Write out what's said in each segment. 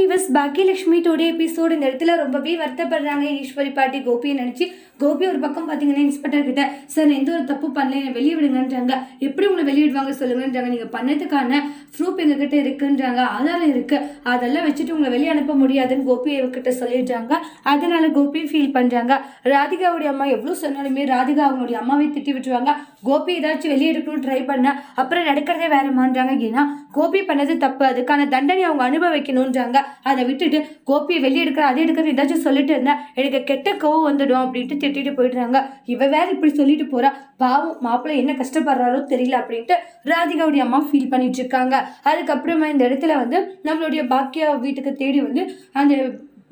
Viewers Baakiyalakshmi டோட episode இந்த இடத்துல ரொம்பவே வருத்தப்படுறாங்க. ஈஸ்வரி பாட்டி கோபியை நினச்சி. கோபி ஒரு பக்கம் பார்த்தீங்கன்னா இன்ஸ்பெக்டர் கிட்ட சார் நான் எந்த ஒரு தப்பு பண்ணல என்னை வெளியே விடுங்கன்றாங்க. எப்படி உங்களை வெளியிடுவாங்க சொல்லுங்கன்றாங்க. நீங்கள் பண்ணதுக்கான ப்ரூஃப் எங்ககிட்ட இருக்குன்றாங்க. ஆதாரம் இருக்குது அதெல்லாம் வச்சுட்டு உங்களை வெளியே அனுப்ப முடியாதுன்னு கோபி கிட்ட சொல்லிடுறாங்க. அதனால கோபி ஃபீல் பண்ணுறாங்க ராதிகாவுடைய அம்மா எவ்வளோ சொன்னாலுமே ராதிகா அவங்களுடைய அம்மாவை திட்டி விட்டுருவாங்க. கோபி ஏதாச்சும் வெளியே எடுக்கணும்னு ட்ரை பண்ண அப்புறம் நடக்கிறதே வேறமான்றாங்க ஏன்னா கோபி பண்ணது தப்பு. அதுக்கான தண்டனை அவங்க அனுபவிக்கணுன்றாங்க. அதை விட்டுட்டு கோபியை வெளியே எடுக்கிற அதை எடுக்கிற ஏதாச்சும் சொல்லிட்டு இருந்தா எனக்கு கெட்ட கோவம் வந்துடும் அப்படின்ட்டு திட்டிட்டு போயிடுறாங்க. இவ வேற இப்படி சொல்லிட்டு போறா. பாவம் மாப்பிள்ளை என்ன கஷ்டப்படுறாரோ தெரியல அப்படின்ட்டு ராதிகாவுடைய அம்மா ஃபீல் பண்ணிட்டு இருக்காங்க. அதுக்கப்புறமா இந்த இடத்துல வந்து நம்மளுடைய பாக்கியா வீட்டுக்கு தேடி வந்து அந்த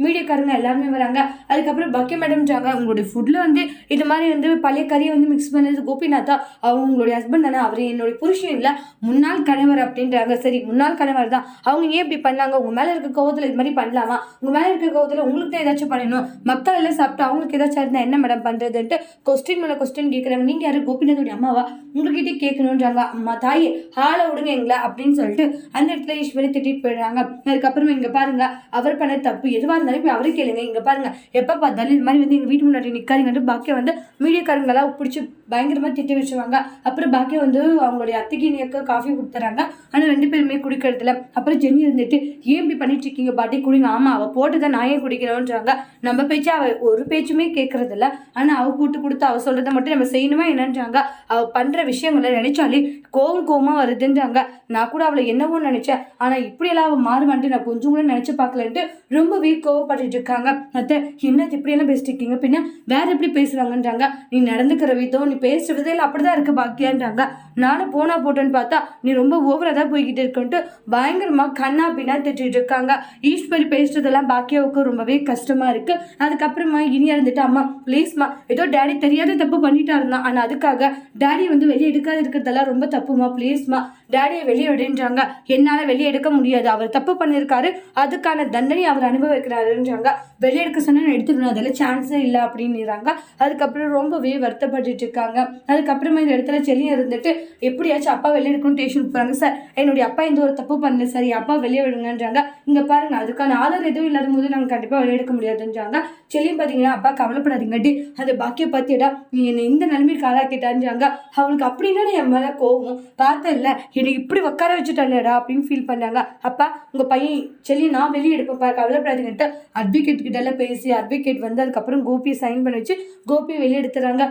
மீடியாக்காரங்க எல்லாருமே வராங்க. அதுக்கப்புறம் பக்கே மேடம்ன்றாங்க உங்களுடைய ஃபுட்டில் வந்து இது மாதிரி வந்து பழைய கறியை வந்து மிக்ஸ் பண்ணது கோபிநாத்தா. அவங்க உங்களுடைய ஹஸ்பண்ட் தானே அவர் என்னுடைய புருஷன் இல்லை. முன்னாள் கணவர் அப்படின்றாங்க. சரி முன்னாள் கணவர் தான். அவங்க ஏன் இப்படி பண்ணாங்க? உங்கள் மேலே இருக்க கோவத்தில் இது மாதிரி பண்ணலாமா? உங்கள் மேலே இருக்க கோவத்தில் உங்களுக்கு தான் ஏதாச்சும் பண்ணணும். மக்கள் எல்லாம் சாப்பிட்டு அவங்களுக்கு ஏதாச்சும் இருந்தால் என்ன மேடம் பண்ணுறதுன்ட்டு கொஸ்டின் மேலே கொஸ்டின் கேட்குறாங்க நீங்கள் யார்? கோபிநாத்துடைய அம்மாவா? உங்ககிட்டே கேட்கணுன்றாங்க அம்மா தாயே ஆளை விடுங்க எங்களை அப்படின்னு சொல்லிட்டு அந்த இடத்துல ஈஸ்வரி திட்டிட்டு போயிடுறாங்க. அதுக்கப்புறமா இங்கே பாருங்க அவர் பண்ண தப்பு எதுவாக இருந்தாலும் போய் அவரே கேளுங்க. இங்கே பாருங்கள் எப்போ பார்த்தாலும் இது மாதிரி வந்து எங்கள் வீட்டு முன்னாடி நிற்காதீங்கன்ட்டு பாக்கியம் வந்து மீடியாக்காரங்களாம் பிடிச்சி பயங்கரமாக திட்டி வச்சுருவாங்க. அப்புறம் பாக்கியம் வந்து அவங்களுடைய அத்திகினியக்கு காஃபி கொடுத்துறாங்க. ஆனால் ரெண்டு பேருமே குடிக்கிறதுல அப்புறம் ஜெனி இருந்துட்டு ஏம்பி பண்ணிட்டு இருக்கீங்க பாட்டி? குடிங்க. ஆமாம் அவள் போட்டு தான் நாயே குடிக்கணுன்றாங்க நம்ம பேச்சு அவள் ஒரு பேச்சுமே கேட்கறதில்ல ஆனால் அவள் போட்டு கொடுத்து அவள் சொல்கிறத மட்டும் நம்ம செய்யணுமா என்னன்றாங்க. அவள் பண்ணுற விஷயங்களை நினைச்சாலே கோவம் கோவமாக வருதுன்றாங்க. நான் கூட அவளை என்னவோ நினைச்சேன். ஆனால் இப்படியெல்லாம் அவள் மாறுவான்ட்டு நான் கொஞ்சம் கூட நினச்சி பார்க்கலன்ட்டு ரொம்பவே கோவப்பட்டுட்டு இருக்காங்க. அத்தை என்னது இப்படியெல்லாம் பேசிட்டு இருக்கீங்க? பின்ன வேற எப்படி பேசுகிறாங்கன்றாங்க நீ நடந்துக்கிற விதம் நீ பேசுகிற விதையில் அப்படி தான் இருக்குது பாக்கியான்றாங்க. நானும் போனா போட்டேன்னு பார்த்தா நீ ரொம்ப ஓவராக தான் போய்கிட்டு இருக்குன்ட்டு பயங்கரமா கண்ணா பின்னா திட்டிகிட்டு இருக்காங்க. ஈஸ்வரி பேசுறதெல்லாம் பாக்கியாவுக்கு ரொம்பவே கஷ்டமாக இருக்குது அதுக்கப்புறமா இனி இருந்துட்டு அம்மா ப்ளீஸ்மா ஏதோ டேடி தெரியாத தப்பு பண்ணிட்டா இருந்தான் ஆனால் அதுக்காக டேடி வந்து வெளியே எடுக்காது இருக்கிறதெல்லாம் ரொம்ப தப்புமா ப்ளீஸ்மா டேடியை வெளியே விடுன்றாங்க. என்னால் வெளியே எடுக்க முடியாது. அவர் தப்பு பண்ணியிருக்காரு அதுக்கான தண்டனை அவர் அனுபவிக்கிறாருன்றாங்க. வெளியே எடுக்க சொன்னால் எடுத்துக்கணும். அதெல்லாம் சான்ஸே இல்லை அப்படின்னுறாங்க. அதுக்கப்புறம் ரொம்பவே வருத்தப்பட்டுட்டு இருக்காங்க. அதுக்கப்புறமா இந்த இடத்துல செல்லியும் இருந்துட்டு எப்படியாச்சும் அப்பா வெளியே எடுக்கணும் டேஷன் போகிறாங்க சார். என்னுடைய அப்பா எந்த ஒரு தப்பு பண்ணல சார். என் அப்பா வெளியே விடுங்கன்றாங்க. இங்கே பாருங்க அதுக்கான ஆதாரம் எதுவும் இல்லாத போது நாங்கள் கண்டிப்பாக வெளியே எடுக்க முடியாதுன்றாங்க. செல்லியும் பார்த்தீங்கன்னா அப்பா கவலைப்படாதீங்கட்டி அந்த பாக்கிய பார்த்தியடா நீ என்னை இந்த நிலைமைக்கு ஆளாக்கிட்டான்றாங்க. அவளுக்கு அப்படின்னா என் மேலே கோவம். பார்த்தல என்னை இப்படி உட்கார வச்சுட்டாலடா அப்படின்னு ஃபீல் பண்ணாங்க. அப்பா உங்கள் பையன் செல்லி நான் வெளியே எடுப்பேன்ப்பா கவலைப்படாதீங்கன்ட்டு அட்வொகேட் கிட்ட எல்லாம் பேசி அட்வொகேட் வந்து அதுக்கப்புறம் கோபியை சைன் பண்ணி வச்சு கோபியை வெளியே எடுத்துறாங்க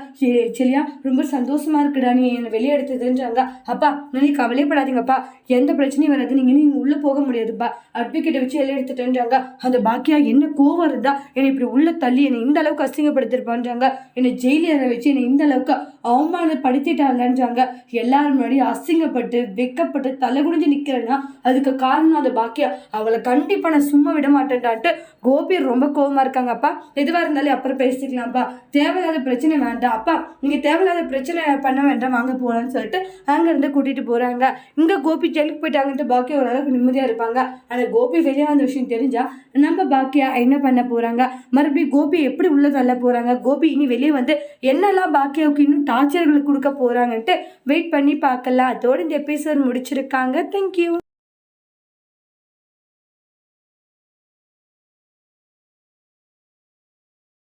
செல்லியா ரொம்ப சந்தோஷமா இருக்குடா நீ என்னை வெளியே எடுத்ததுன்றாங்க அப்பா நீ கவலைப்படாதீங்கப்பா. எந்த பிரச்சனையும் வராது. நீங்கள் நீங்கள் உள்ளே போக முடியாதுப்பா. அட்வொகேட்டை வச்சு வெளியே எடுத்துட்டேன்றாங்க. அந்த பாக்கியா என்ன கோவம் இருந்தா என்னை இப்படி உள்ள தள்ளி என்னை இந்த அளவுக்கு அசிங்கப்படுத்திருப்பான்றாங்க என்னை ஜெயிலியரை வச்சு என்னை இந்த அளவுக்கு அவமானப்படுத்திட்டாங்கன்றாங்க எல்லாரும் முன்னாடி அசிங்கப்பட்டு வெக்கப்பட்டு தலை குனிஞ்சு நிற்கிறேன்னா அதுக்கு காரணம் அந்த பாக்கியா. அவளை கண்டிப்பாக நான் சும்மா விட மாட்டேன்டான்ட்டு கோபி ரொம்ப கோவமா இருக்காங்கப்பா எதுவாக இருந்தாலும் அப்புறம் பேசிக்கலாம்ப்பா. தேவையில்லாத பிரச்சனை வேண்டாம். அப்பா நீங்கள் தேவையில்லாத பிரச்சனை பண்ண வேண்டாம் வாங்க போகலான்னு சொல்லிட்டு அங்கேருந்து கூட்டிகிட்டு போகிறாங்க இங்கே கோபி ஜெயிலுக்கு போயிட்டாங்கன்ட்டு பாக்கியா ஓரளவுக்கு நிம்மதியாக இருப்பாங்க. ஆனால் கோபி வெளியே வந்த விஷயம் தெரிஞ்சா நம்ம பாக்கியா என்ன பண்ண போகிறாங்க மறுபடியும் கோபி எப்படி உள்ளே தள்ள போகிறாங்க கோபி இனி வெளியே வந்து என்னெல்லாம் பாக்கியாவுக்கு இன்னும் டார்ச்சர்கள் கொடுக்க போகிறாங்கன்ட்டு வெயிட் பண்ணி பார்க்கலாம். அதோடு இந்த எபிசோட் முடிச்சிருக்காங்க. தேங்க்யூ